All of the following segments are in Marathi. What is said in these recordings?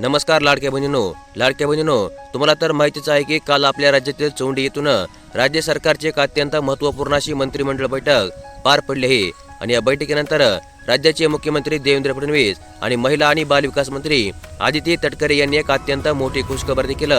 नमस्कार लाडक्या बहिणीनो लाडक्या बहिणीनो तुम्हाला तर माहितीच आहे की काल आपल्या राज्यातील चोंडी येथून राज्य सरकारची एक अत्यंत महत्त्वपूर्ण अशी मंत्रिमंडळ बैठक पार पडली आहे. आणि या बैठकीनंतर राज्याचे मुख्यमंत्री देवेंद्र फडणवीस आणि महिला आणि बालविकास मंत्री आदिती तटकरे यांनी एक अत्यंत मोठी खुशखबर देखील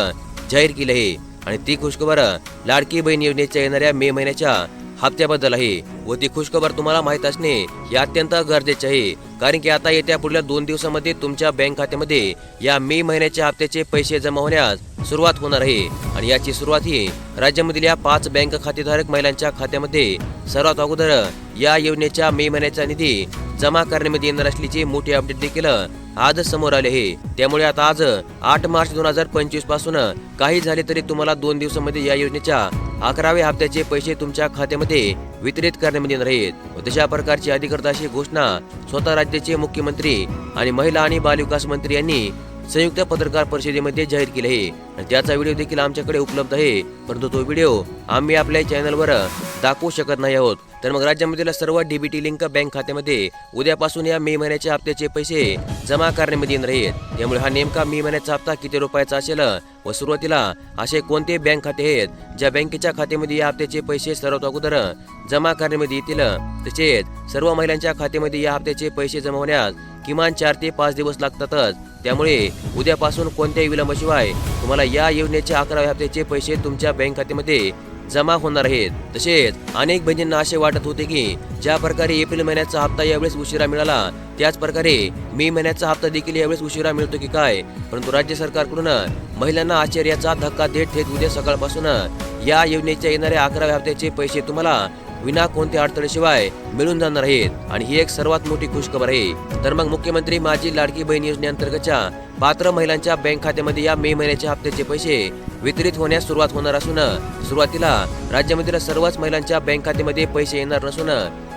जाहीर केली आहे. आणि ती खुशखबर लाडकी बहीण योजनेच्या येणाऱ्या मे महिन्याच्या हप्त्याबद्दल आहे व ती खुशखबर तुम्हाला माहीत असणे हे अत्यंत गरजेचे आहे. कारण की आता येत्या पुढल्या दोन दिवसामध्ये तुमच्या बँक खात्यामध्ये या मे महिन्याच्या हप्त्याचे पैसे जमा होण्यास सुरुवात होणार आहे. आणि याची सुरुवात ही राज्यामधील या पाच बँक खातेधारक महिलांच्या खात्यामध्ये सर्वात अगोदर या योजनेच्या मे महिन्याचा निधी जमा करण्यामध्ये येणार असल्याचे मोठी अपडेट देखील आज समोर आले आहे. त्यामुळे आता आज आठ मार्च दोन हजार पंचवीसपासून काही झाले तरी तुम्हाला दोन दिवसामध्ये या योजनेच्या अकराव्या हप्त्याचे पैसे तुमच्या खात्यामध्ये वितरित करण्यामध्ये येणार आहेत व तशा प्रकारची अधिकृत अशी घोषणा स्वतः राज्याचे मुख्यमंत्री आणि महिला आणि बालविकास मंत्री यांनी संयुक्त पत्रकार परिषदेमध्ये जाहीर केले आहे. त्याचा व्हिडिओ देखील आमच्याकडे उपलब्ध आहे. परंतु तो व्हिडिओ आम्ही आपल्या चॅनलवर दाखवू शकत नाही आहोत. तर मग राज्यामधील सर्व डीबीटी लिंक बँक खात्यामध्ये उद्यापासून या मे महिन्याच्या हप्त्याचे पैसे जमा करण्यामध्ये येणार आहेत. त्यामुळे हा नेमका मे महिन्याचा हप्ता किती रुपयाचा असेल व सुरुवातीला असे कोणते बँक खाते आहेत ज्या बँकेच्या खात्यामध्ये या हप्त्याचे पैसे सर्वात अगोदर जमा करण्यामध्ये येतील? तसेच सर्व महिलांच्या खात्यामध्ये या हप्त्याचे पैसे जमा होण्यास किमान चार ते पाच दिवस लागतातच. त्यामुळे उद्यापासून कोणत्याही विलंबाशिवाय तुम्हाला या योजनेच्या अकराव्या हप्त्याचे पैसे तुमच्या बँक खात्यामध्ये जमा होणार आहेत. तसेच अनेक बहिणींना असे वाटत होते की ज्या प्रकारे एप्रिल महिन्याचा हप्ता यावेळेस उशिरा मिळाला त्याच प्रकारे मे महिन्याचा हप्ता देखील यावेळेस उशिरा मिळतो की काय? परंतु राज्य सरकारकडून महिलांना आश्चर्याचा धक्का देत थेट उद्या सकाळपासून या योजनेच्या येणाऱ्या अकराव्या हप्त्याचे पैसे तुम्हाला विना कोणत्या अडथळेशिवाय मिळून जाणार आहेत. आणि ही एक सर्वात मोठी खुशखबर आहे. तर मग मुख्यमंत्री माझी लाडकी बहीण योजनेअंतर्गतच्या पात्र महिलांच्या बँक खात्यामध्ये या मे महिन्याच्या हप्त्याचे पैसे वितरित होण्यास सुरुवात होणार असून सुरुवातीला राज्यामधील सर्वच महिलांच्या बँक खात्यामध्ये पैसे येणार नसून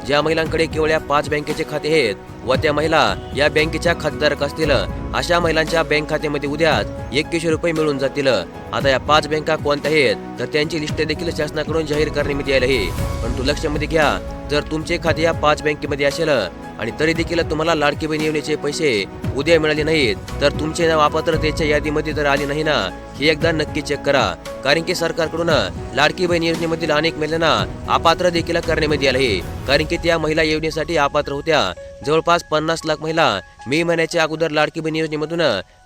ज्या महिलांकडे केवळ या पाच बँकेचे खाते आहेत व त्या महिला या बँकेच्या खातेधारक असतील. अशा महिलांच्या बँक खात्यामध्ये उद्या एकवीसशे रुपये मिळून जातील. आता या पाच बँका कोणत्या आहेत? तर त्यांची लिस्ट देखील शासनाकडून जाहीर करण्यात आली आहे. परंतु लक्षामध्ये घ्या जर तुमचे खाते या पाच बँकेमध्ये असेल आणि तरी देखील तुम्हाला लाडकी बहीण योजनेचे पैसे उद्या मिळाले नाहीत तर तुमचे नाव अपात्रतेच्या यादीमध्ये जर आले नाही ना हे एकदा नक्की चेक करा. कारण की सरकारकडून लाडकी बहीण योजनेमधील अनेक महिलांना अपात्र देखील करण्यामध्ये आले आहे. कारण की त्या महिला योजनेसाठी अपात्र होत्या. जवळपास पन्नास लाख महिला मे महिन्याच्या अगोदर लाडकी बहीण योजनेमधून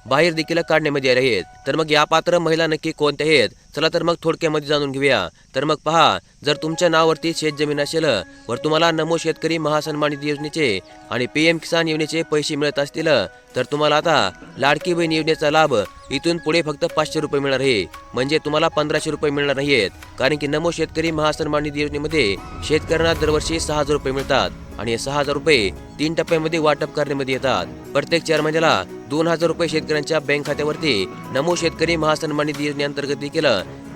बाहेर देखील काढण्यामध्ये आले आहेत. तर मग या पात्र महिला नक्की कोणत्या आहेत? चला तर मग थोडक्यामध्ये जाणून घेऊया. तर मग पहा जर तुमच्या नावावरती शेत जमीन असेल वर तुम्हाला नमो शेतकरी महासन्मान निधी योजनेचे आणि पी एम किसान योजनेचे पैसे मिळत असतील तर तुम्हाला आता लाडकी बहीण योजनेचा लाभ इथून पुढे फक्त पाचशे रुपये मिळणार आहे. म्हणजे तुम्हाला पंधराशे रुपये मिळणार नाही आहेत कारण की नमो शेतकरी महासन्मान निधी योजनेमध्ये शेतकऱ्यांना दरवर्षी सहा हजार रुपये मिळतात. आणि सहा हजार रुपये तीन टप्प्यामध्ये वाटप करण्यामध्ये येतात. प्रत्येक चार महिन्याला दोन हजार रुपये शेतकऱ्यांच्या बँक खात्यावरती नमो शेतकरी महासन्मान निधी योजनेअंतर्गत देखील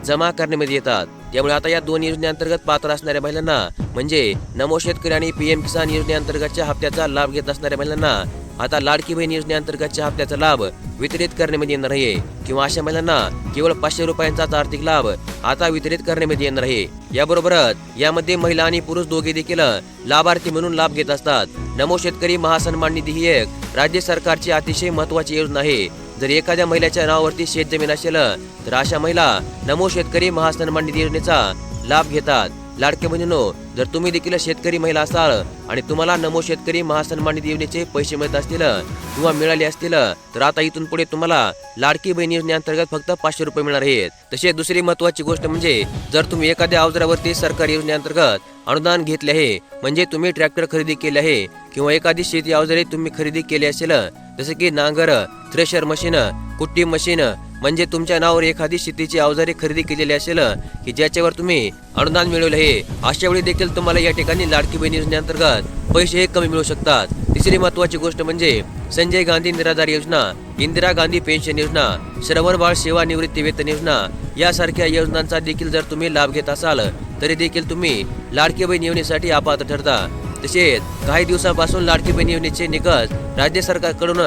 जमा करण्यामध्ये येतात. त्यामुळे आता या दोन योजनेअंतर्गत पात्र असणाऱ्या महिलांना म्हणजे नमो शेतकरी आणि पीएम किसान योजनेअंतर्गतच्या हप्त्याचा लाभ घेत असणाऱ्या महिलांना आता लाडकी बहीण योजनेअंतर्गतच्या हप्त्याचा लाभ वितरित करण्यामध्ये येणार आहे. किंवा अशा महिलांना केवळ पाचशे रुपयांचाच आर्थिक लाभ आता वितरित करण्यामध्ये येणार आहे. याबरोबरच यामध्ये महिला आणि पुरुष दोघे देखील लाभार्थी म्हणून लाभ घेत असतात. नमो शेतकरी महासन्मान निधी ही एक राज्य सरकारची अतिशय महत्वाची योजना आहे. जर एखाद्या महिलेच्या नावावरती शेतजमीन असेल तर अशा महिला नमो शेतकरी महासन्मान निधी योजनेचा लाभ घेतात. लाडके बहिणीनो जर तुम्ही देखील शेतकरी महिला असाल आणि तुम्हाला नमो शेतकरी महासन्मान निधी योजनेचे पैसे मिळत असतील किंवा मिळाले असतील तर आता इथून पुढे तुम्हाला लाडकी बहीण योजनेअंतर्गत फक्त पाचशे रुपये मिळणार आहेत. तसे दुसरी महत्वाची गोष्ट म्हणजे जर तुम्ही एखाद्या अवजारावरती सरकारी योजनेअंतर्गत अनुदान घेतले आहे म्हणजे तुम्ही ट्रॅक्टर खरेदी केले आहे किंवा एखादी शेती अवजारे तुम्ही खरेदी केली असेल जसे की नांगर थ्रेशर मशीन कुट्टी मशीन म्हणजे तुमच्या नावावर एखादी शेतीची अवजारे खरेदी केलेली असेल की ज्याच्यावर तुम्ही अनुदान मिळवले आहे अशा वेळी देखील तुम्हाला या ठिकाणी लाडकी बहीण योजनेअंतर्गत पैसे हे कमी मिळू शकतात. तिसरी महत्वाची गोष्ट म्हणजे संजय गांधी निराधार योजना इंदिरा गांधी पेन्शन योजना श्रवण बाळ सेवा निवृत्ती वेतन योजना यासारख्या योजनांचा देखील जर तुम्ही लाभ घेत असाल तरी देखील तुम्ही लाडकी बहीण योजनेसाठी अपात्र ठरता. तसेच काही दिवसापासून लाडकी बहीण योजनेचे निकष राज्य सरकारकडून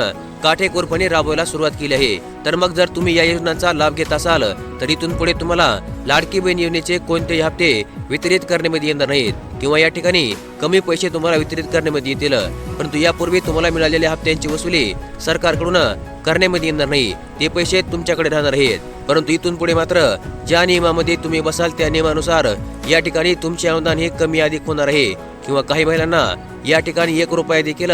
काटेकोरपणे राबवायला सुरुवात केली आहे. तर मग जर तुम्ही या योजनांचा लाभ घेत असाल तर इथून पुढे तुम्हाला लाडकी बहीण योजनेचे कोणतेही हप्ते वितरित करण्यामध्ये येणार नाहीत किंवा या ठिकाणी कमी पैसे तुम्हाला वितरित करण्यामध्ये येतील. परंतु यापूर्वी तुम्हाला मिळालेल्या हप्त्यांची वसुली सरकारकडून करण्यामध्ये येणार नाही. ते पैसे तुमच्याकडे राहणार आहेत. परंतु इथून पुढे मात्र ज्या नियमामध्ये तुम्ही बसाल त्या नियमानुसार या ठिकाणी तुमचे अनुदान हे कमी अधिक होणार आहे. किंवा काही महिलांना या ठिकाणी एक रुपया देखील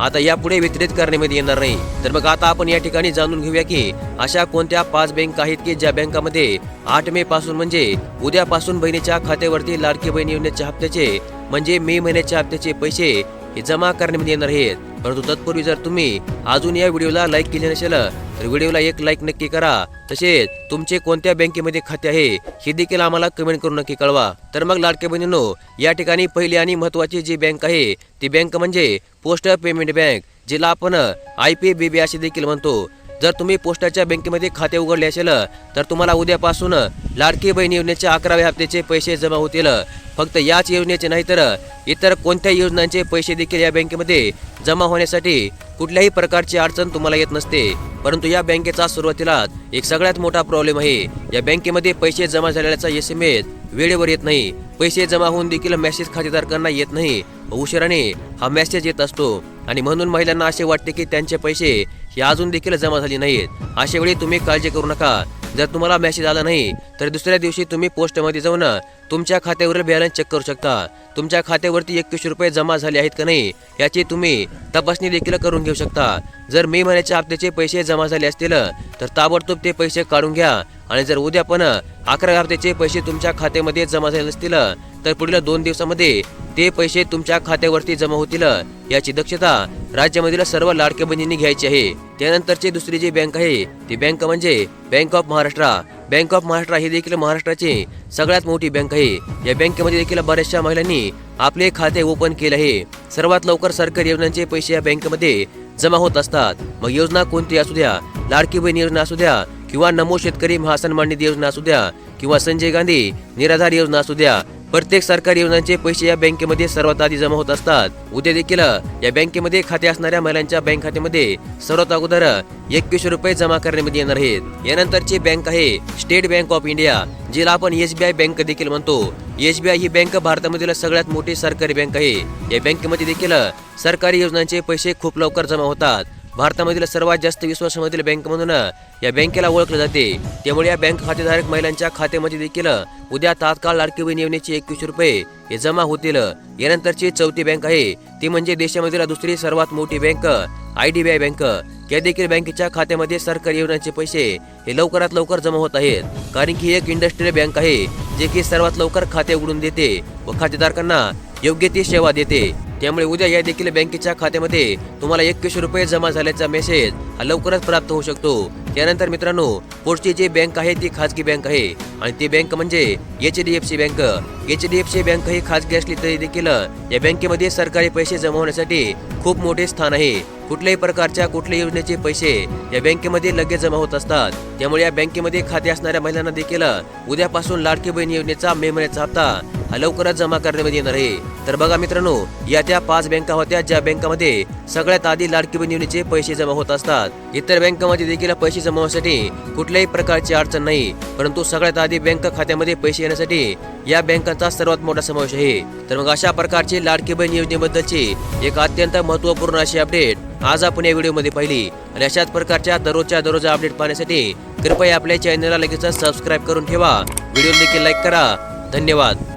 आता यापुढे वितरित करण्यामध्ये येणार नाही. तर मग आता आपण या ठिकाणी जाणून घेऊया की अशा कोणत्या पाच बँक आहेत की ज्या बँकामध्ये आठ मे पासून म्हणजे उद्यापासून बहिणीच्या खात्यावरती लाडकी बहीण योजनेच्या हप्त्याचे म्हणजे मे महिन्याच्या हप्त्याचे पैसे हे जमा करण्यामध्ये येणार आहेत. परंतु तत्पूर्वी जर तुम्ही अजून या व्हिडिओला लाईक केले नसेल तर व्हिडिओला एक लाईक नक्की करा. तसेच तुमचे कोणत्या बँकेमध्ये खाते आहे हे देखील आम्हाला कमेंट करून नक्की कळवा. तर मग लाडके बहिणीनो या ठिकाणी पहिली आणि महत्वाची जी बँक आहे ती बँक म्हणजे पोस्ट पेमेंट बँक जिला आपण आय पी बी बी असे देखील म्हणतो. जर तुम्ही पोस्टाच्या बँकेमध्ये खाते उघडले असेल तर तुम्हाला उद्यापासून लाडकी बहीण योजनेच्या अकराव्या हप्त्याचे पैसे जमा होतील. फक्त याच योजनेचे नाही तर इतर कोणत्या योजनांचे पैसे देखील या बँकेमध्ये जमा होण्यासाठी कुठल्याही प्रकारची अडचण तुम्हाला येत नसते परंतु या बँकेचा सुरुवातीला एक सगळ्यात मोठा प्रॉब्लेम आहे. या बँकेमध्ये पैसे जमा झालेल्याचा एस एम एस वेळेवर येत नाही. पैसे जमा होऊन देखील मेसेज खातेदारकांना येत नाही. उशिराने हा मेसेज येत असतो. आणि म्हणून महिलांना असे वाटते की त्यांचे पैसे हे अजून देखील जमा झाले नाहीत. अशा वेळी तुम्ही काळजी करू नका. जर तुम्हाला मेसेज आला नाही तर दुसऱ्या दिवशी तुम्ही पोस्टमध्ये जाऊन तुमच्या खात्यावरील बॅलन्स चेक करू शकता. तुमच्या खात्यावरती एकवीस रुपये जमा झाले आहेत का नाही याची तुम्ही तपासणी देखील करून घेऊ शकता. जर मे महिन्याच्या हप्त्याचे पैसे जमा झाले असतील तर ताबडतोब ते पैसे काढून घ्या. आणि जर उद्या पण अकरा हप्त्याचे पैसे तुमच्या खात्यामध्ये जमा झाले असतील तर पुढील दोन दिवसामध्ये ते पैसे तुमच्या खात्यावरती जमा होतील याची दक्षता राज्यामधील सर्व लाडक्या बहिणींनी घ्यायची आहे. त्यानंतरची दुसरी जी बँक आहे ती बँक म्हणजे bank of Maharashtra. Bank of Maharashtra ही देखील महाराष्ट्राची सगळ्यात मोठी बँक आहे. या बँकेमध्ये देखील बऱ्याचशा महिलांनी आपले खाते ओपन केले आहे. सर्वात लवकर सरकारी योजनांचे पैसे या बँकेमध्ये जमा होत असतात. मग योजना कोणती असू द्या लाडकी बहीण योजना असू द्या किंवा नमो शेतकरी महासन्मान निधी योजना असू द्या किंवा संजय गांधी निराधार योजना असू द्या प्रत्येक सरकारी योजनांचे पैसे या बँकेमध्ये सर्वात आधी जमा होत असतात. उद्या देखील या बँकेमध्ये खाते असणाऱ्या महिलांच्या बँक खात्यामध्ये सर्वात अगोदर एकवीसशे रुपये जमा करण्यामध्ये येणार आहेत. यानंतरची बँक आहे स्टेट बँक ऑफ इंडिया जिला आपण एसबीआय बँक देखील म्हणतो. एसबीआय ही बँक भारतामधील सगळ्यात मोठी सरकारी बँक आहे. या बँकेमध्ये देखील सरकारी योजनांचे पैसे खूप लवकर जमा होतात. भारतामधील सर्वात जास्त विश्वासामधील बँक म्हणून या बँकेला ओळखले जाते. त्यामुळे या बँक खातेधारक महिलांच्या खात्यामध्ये देखील उद्या तात्काळ लाडकी बहीण योजनेचे एकवीस रुपये हे जमा होतील. यानंतरची चौथी बँक आहे. ती म्हणजे देशामधील दुसरी सर्वात मोठी bank I D B I bank या देखील बँकेच्या खात्यामध्ये सरकारी योजनांचे पैसे हे लवकरात लवकर जमा होत आहेत. कारण की एक इंडस्ट्रियल बँक आहे जे की सर्वात लवकर खाते उघडून देते व खातेधारकांना योग्य ती सेवा देते. त्यामुळे उद्या या देखील बँकेच्या खात्यामध्ये तुम्हाला एकवीसशे रुपये जमा झाल्याचा मेसेज हा लवकरच प्राप्त होऊ शकतो. त्यानंतर मित्रांनो पुढची जी बँक आहे ती खाजगी बँक आहे आणि ती बँक म्हणजे H D F C bank. H D F C bank ही खाजगी असली तरी देखील या बँकेमध्ये सरकारी पैसे जमा होण्यासाठी खूप मोठे स्थान आहे. कुठल्याही प्रकारच्या कुठल्याही योजनेचे पैसे या बँकेमध्ये लगेच जमा होत असतात. त्यामुळे या बँकेमध्ये खाते असणाऱ्या महिलांना देखील उद्यापासून लाडकी बहीण योजनेचा मे महिन्याचा हप्ता लवकरच जमा करण्यामध्ये येणार आहे. तर बघा मित्रांनो या त्या पाच बँका होत्या ज्या बँकामध्ये सगळ्यात आधी लाडकी बहीण योजनेचे पैसे जमा होत असतात. इतर बँकामध्ये देखील पैसे जमा होण्यासाठी कुठल्याही प्रकारची अडचण नाही परंतु सगळ्यात आधी बँक खात्यामध्ये पैसे येण्यासाठी या बँकांचा सर्वात मोठा समावेश आहे. तर मग अशा प्रकारची लाडकी बहीण योजनेबद्दलची एक अत्यंत महत्त्वपूर्ण अशी अपडेट आज आपण या व्हिडिओमध्ये पाहिली. आणि अशाच प्रकारच्या दररोजच्या दररोज अपडेट पाहण्यासाठी कृपया आपल्या चॅनलला लगेच सबस्क्राईब करून ठेवा. व्हिडिओ देखील लाईक करा. धन्यवाद.